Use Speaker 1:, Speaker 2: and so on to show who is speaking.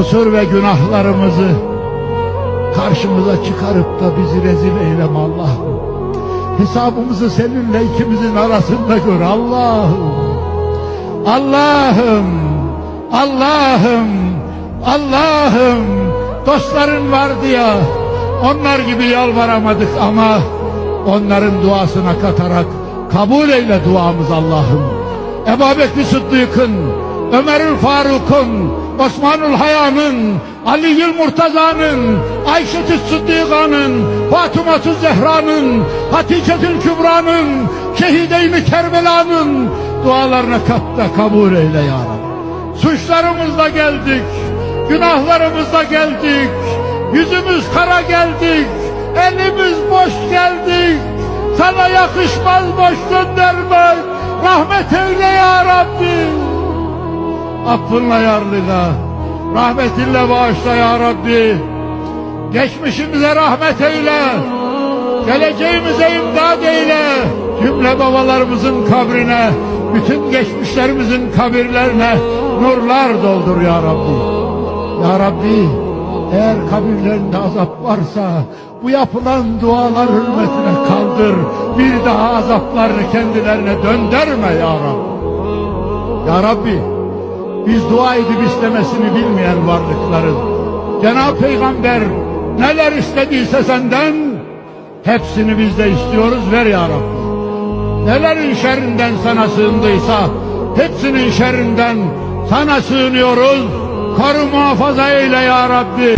Speaker 1: kusur ve günahlarımızı karşımıza çıkarıp da bizi rezil eyleme Allah'ım. Hesabımızı seninle ikimizin arasında gör Allah'ım. Allah'ım, Allah'ım, Allah'ım. Dostların vardı ya, onlar gibi yalvaramadık ama onların duasına katarak kabul eyle duamız Allah'ım. Ebu Bekir Sıddık'ın, Ömerül Faruk'un, Osmanül Haya'nın, Ali'ül Murtaza'nın, Ayşe-i Sıddıka'nın, Fatıma-ı Zehra'nın, Hatice-ül Kübra'nın, Şehide-i Kerbela'nın dualarına kat da kabul eyle ya Rabbi. Suçlarımızla geldik, günahlarımızla geldik, yüzümüz kara geldik, elimiz boş geldik. Sana yakışmaz boş gönderme, rahmet eyle ya Rabbi. Affınla yarlıga, rahmetinle bağışla ya Rabbi. Geçmişimize rahmet eyle, geleceğimize imdad eyle. Cümle babalarımızın kabrine, bütün geçmişlerimizin kabirlerine nurlar doldur ya Rabbi. Ya Rabbi, eğer kabirlerinde azap varsa bu yapılan dualar hürmetine kaldır. Bir daha azaplarını kendilerine döndürme ya Rabbi. Ya Rabbi, biz dua edip istemesini bilmeyen varlıklarız. Cenab-ı Peygamber neler istediyse senden hepsini biz de istiyoruz ver ya Rabbi. Nelerin şerrinden sana sığındıysa hepsinin şerrinden sana sığınıyoruz. Koru muhafaza eyle ya Rabbi.